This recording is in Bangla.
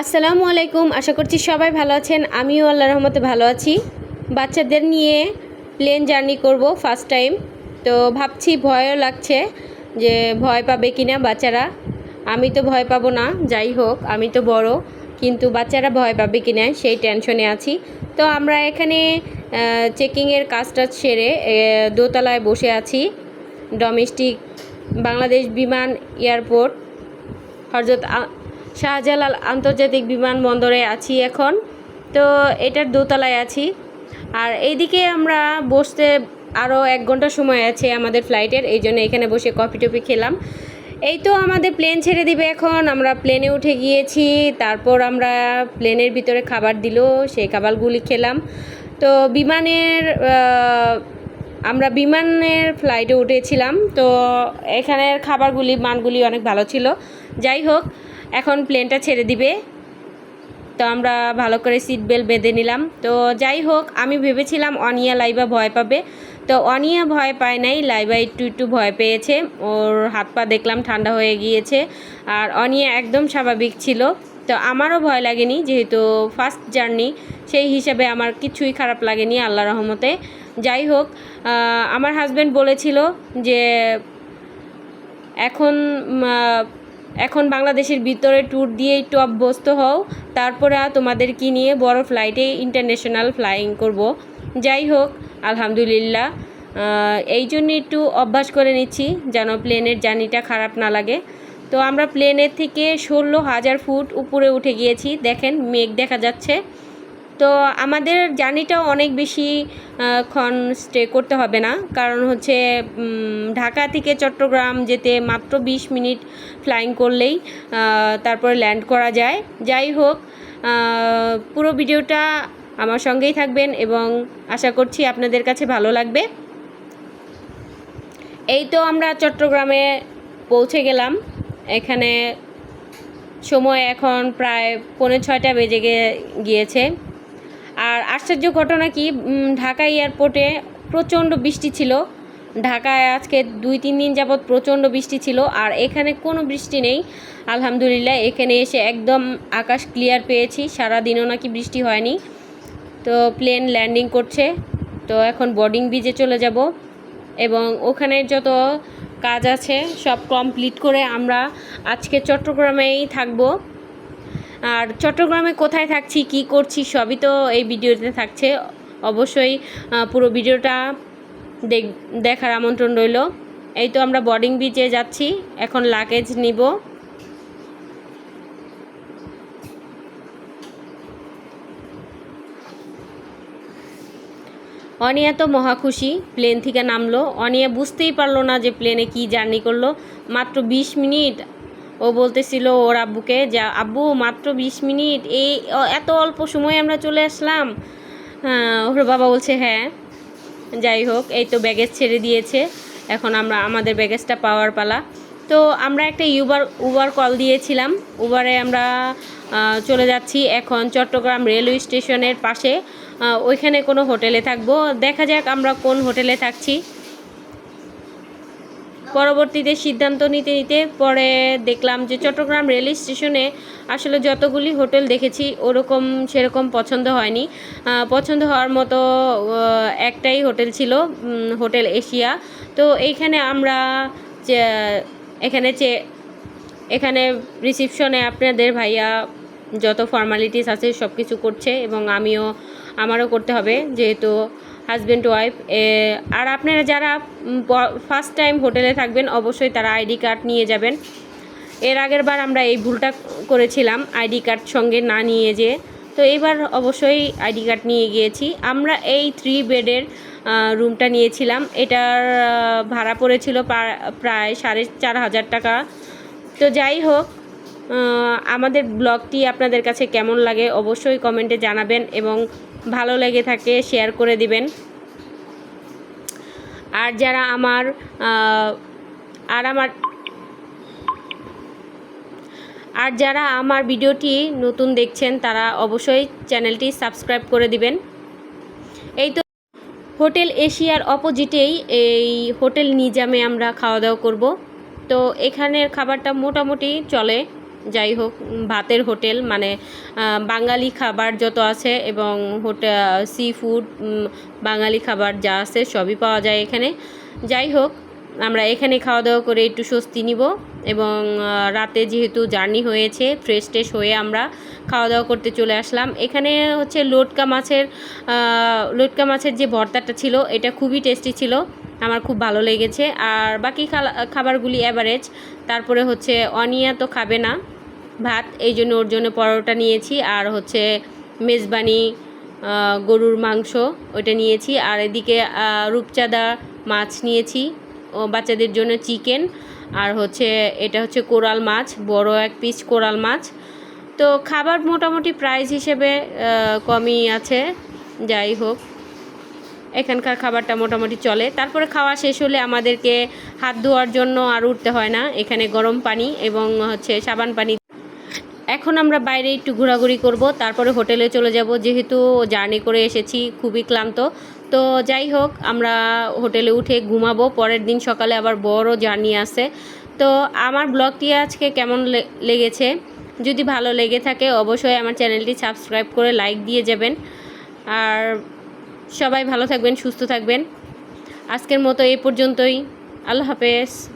আসসালামু আলাইকুম, আশা করছি সবাই ভালো আছেন। আমিও আল্লাহ রহমতে ভালো আছি। বাচ্চাদের নিয়ে প্লেন জার্নি করব ফার্স্ট টাইম তো ভাবছি ভয়ও লাগছে যে ভয় পাবে কি না বাচ্চারা। আমি তো ভয় পাবো না, যাই হোক, আমি তো বড়, কিন্তু বাচ্চারা ভয় পাবে কি না সেই টেনশনে আছি। তো আমরা এখানে চেকিংয়ের কাজটা সেরে দোতলায় বসে আছি। ডোমেস্টিক বাংলাদেশ বিমান এয়ারপোর্ট আ- শাহজালাল আন্তর্জাতিক বিমানবন্দরে আছি এখন। তো এটার দোতলায় আছি। আর এইদিকে আমরা বসতে আরও এক ঘণ্টা সময় আছে আমাদের ফ্লাইটের এই জন্য এখানে বসে কফি টফি খেলাম। এই তো আমাদের প্লেন ছেড়ে দিবে এখন। আমরা প্লেনে উঠে গিয়েছি, তারপর আমরা প্লেনের ভিতরে খাবার দিল, সেই খাবারগুলি খেলাম। তো বিমানের আমরা বিমানের ফ্লাইটে উঠেছিলাম। তো এখানের খাবারগুলি, মানগুলি অনেক ভালো ছিল। যাই হোক এখন প্লেনটা ছেড়ে দিবে। তো আমরা ভালো করে সিট বেল্ট বেঁধে নিলাম। তো যাই হোক, আমি ভেবেছিলাম অনিয়া লাইবা ভয় পাবে। তো অনিয়া ভয় পায় নাই লাইবা একটু একটু ভয় পেয়েছে। ওর হাত পা দেখলাম ঠান্ডা হয়ে গিয়েছে। আর অনিয়া একদম স্বাভাবিক ছিল। তো আমারও ভয় লাগেনি, যেহেতু ফার্স্ট জার্নি সেই হিসাবে আমার কিছুই খারাপ লাগেনি আল্লাহ রহমতে। যাই হোক আমার হাজব্যান্ড বলেছিল যে এখন এখন বাংলাদেশের ভিতরে ট্যুর দিয়ে একটু অভ্যস্ত হও। তারপরে তোমাদের কি নিয়ে বড় ফ্লাইটে ইন্টারন্যাশনাল ফ্লাইং করব। যাই হোক, আলহামদুলিল্লাহ। এই জন্য একটু অভ্যাস করে নিচ্ছি যেন প্লেনের জার্নিটা খারাপ না লাগে। তো আমরা প্লেনের থেকে ষোলো হাজার ফুট উপরে উঠে গিয়েছি। দেখেন, মেঘ দেখা যাচ্ছে। তো আমাদের জার্নিটাও অনেক বেশি ক্ষণ স্টে করতে হবে না। কারণ হচ্ছে ঢাকা থেকে চট্টগ্রাম যেতে মাত্র বিশ মিনিট ফ্লাইং করলেই তারপরে ল্যান্ড করা যায়। যাই হোক পুরো ভিডিওটা আমার সঙ্গেই থাকবেন এবং আশা করছি আপনাদের কাছে ভালো লাগবে। এই তো আমরা চট্টগ্রামে পৌঁছে গেলাম। এখানে সময় এখন প্রায় পৌনে ছয়টা বেজে গিয়েছে। আর আশ্চর্য ঘটনা কি ঢাকা এয়ারপোর্টে প্রচণ্ড বৃষ্টি ছিল। ঢাকায় আজকে দুই, তিন দিন যাবৎ প্রচণ্ড বৃষ্টি ছিল আর এখানে কোনো বৃষ্টি নেই। আলহামদুলিল্লাহ, এখানে এসে একদম আকাশ ক্লিয়ার পেয়েছি। সারাদিনও নাকি বৃষ্টি হয়নি। তো প্লেন ল্যান্ডিং করছে। তো এখন বোর্ডিং ব্রিজে চলে যাব এবং ওখানে যত কাজ আছে সব কমপ্লিট করে আমরা আজকে চট্টগ্রামেই থাকব। আর চট্টগ্রামে কোথায় থাকছি, কি করছি, সবই তো এই ভিডিওতে থাকছে। অবশ্যই পুরো ভিডিওটা দেখ, দেখার আমন্ত্রণ রইল। এই তো আমরা বোর্ডিং বিচে যাচ্ছি, এখন লাগেজ নিব। অনিয়া তো মহা খুশি প্লেন থেকে নামলো। অনিয়া বুঝতেই পারল না যে প্লেনে কি জার্নি করল। মাত্র বিশ মিনিট ও বলতেছিল ওর আব্বুকে যে, আব্বু, মাত্র বিশ মিনিট এই এত অল্প সময়ে আমরা চলে আসলাম। ওর বাবা বলছে হ্যাঁ যাই হোক, এই তো ব্যাগেজ ছেড়ে দিয়েছে। এখন আমরা, আমাদের ব্যাগেজটা পাওয়ার পালা। তো আমরা একটা ইউবার উবার কল দিয়েছিলাম। উবারে আমরা চলে যাচ্ছি এখন চট্টগ্রাম রেলওয়ে স্টেশনের পাশে। ওইখানে কোনো হোটেলে থাকব। দেখা যাক আমরা কোন হোটেলে থাকছি। পরবর্তীতে সিদ্ধান্ত নিতে নিতে পরে দেখলাম যে চট্টগ্রাম রেল স্টেশনে আসলে যতগুলি হোটেল দেখেছি, ওরকম সেরকম পছন্দ হয়নি। পছন্দ হওয়ার মতো একটাই হোটেল ছিল হোটেল এশিয়া। তো এইখানে আমরা এখানে চে এখানে রিসিপশনে আপনাদের ভাইয়া যত ফর্মালিটিস আছে সব কিছু করছে এবং আমিও, আমারও করতে হবে, যেহেতু হাজব্যান্ড ওয়াইফ আর আপনারা যারা ফার্স্ট টাইম হোটেলে থাকবেন, অবশ্যই তারা আইডি কার্ড নিয়ে যাবেন। এর আগের বার আমরা এই ভুলটা করেছিলাম, আইডি কার্ড সঙ্গে না নিয়ে যে তো এইবার অবশ্যই আইডি কার্ড নিয়ে গিয়েছি। আমরা এই থ্রি বেডের রুমটা নিয়েছিলাম। এটার ভাড়া পড়েছিল প্রা- প্রায় সাড়ে চার হাজার টাকা। তো যাই হোক আমাদের ব্লগটি আপনাদের কাছে কেমন লাগে অবশ্যই কমেন্টে জানাবেন এবং ভালো লেগে থাকে শেয়ার করে দিবেন। আর যারা আমার আর আমার, আর যারা আমার ভিডিওটি নতুন দেখছেন, তারা অবশ্যই চ্যানেলটি সাবস্ক্রাইব করে দিবেন। এই তো হোটেল এশিয়ার অপোজিটেই এই হোটেল নিজামে আমরা খাওয়া দাওয়া করব। তো এখানের খাবারটা মোটামুটি চলে। যাই হোক, ভাতের হোটেল মানে বাঙালি খাবার যত আছে এবং হোটেল সি ফুড বাঙালি খাবার যা আছে সবই পাওয়া যায় এখানে। যাই হোক, আমরা এখানে খাওয়া দাওয়া করে একটু স্বস্তি নিব এবং রাতে যেহেতু জার্নি হয়েছে ফ্রেশ ট্রেশ হয়ে আমরা খাওয়া দাওয়া করতে চলে আসলাম। এখানে হচ্ছে লোটকা মাছের লোটকা মাছের যে ভর্তাটা ছিল, এটা খুবই টেস্টি ছিল, আমার খুব ভালো লেগেছে। আর বাকি খাবারগুলি অ্যাভারেজ তারপরে হচ্ছে অনিয়া তো খাবে না। ভাত, এই জন্য ওর জন্য পরোটা নিয়েছি আর হচ্ছে মেজবানি গরুর মাংস ওইটা নিয়েছি। আর এদিকে রূপচাঁদা মাছ নিয়েছি, ও বাচ্চাদের জন্য চিকেন। আর হচ্ছে এটা হচ্ছে কোরাল মাছ, বড় এক পিস কোরাল মাছ। তো খাবার মোটামুটি প্রাইস হিসেবে কমই আছে, যাই হোক। এখানকার খাবারটা মোটামুটি চলে। তারপরে খাওয়া শেষ হলে আমাদেরকে হাত ধোয়ার জন্য আর উঠতে হয় না। এখানে গরম পানি এবং হচ্ছে সাবান পানি এখন আমরা বাইরে একটু ঘোরাঘুরি করব, তারপরে হোটেলে চলে যাব। যেহেতু জার্নি করে এসেছি, খুবই ক্লান্ত। তো যাই হোক, আমরা হোটেলে উঠে ঘুমাবো। পরের দিন সকালে আবার বড় জার্নি আছে। তো আমার ব্লগটি আজকে কেমন লেগেছে? যদি ভালো লেগে থাকে, অবশ্যই আমার চ্যানেলটি সাবস্ক্রাইব করে লাইক দিয়ে যাবেন। আর সবাই ভালো থাকবেন, সুস্থ থাকবেন। আজকের মতো এই পর্যন্তই। আল্লাহ হাফেজ।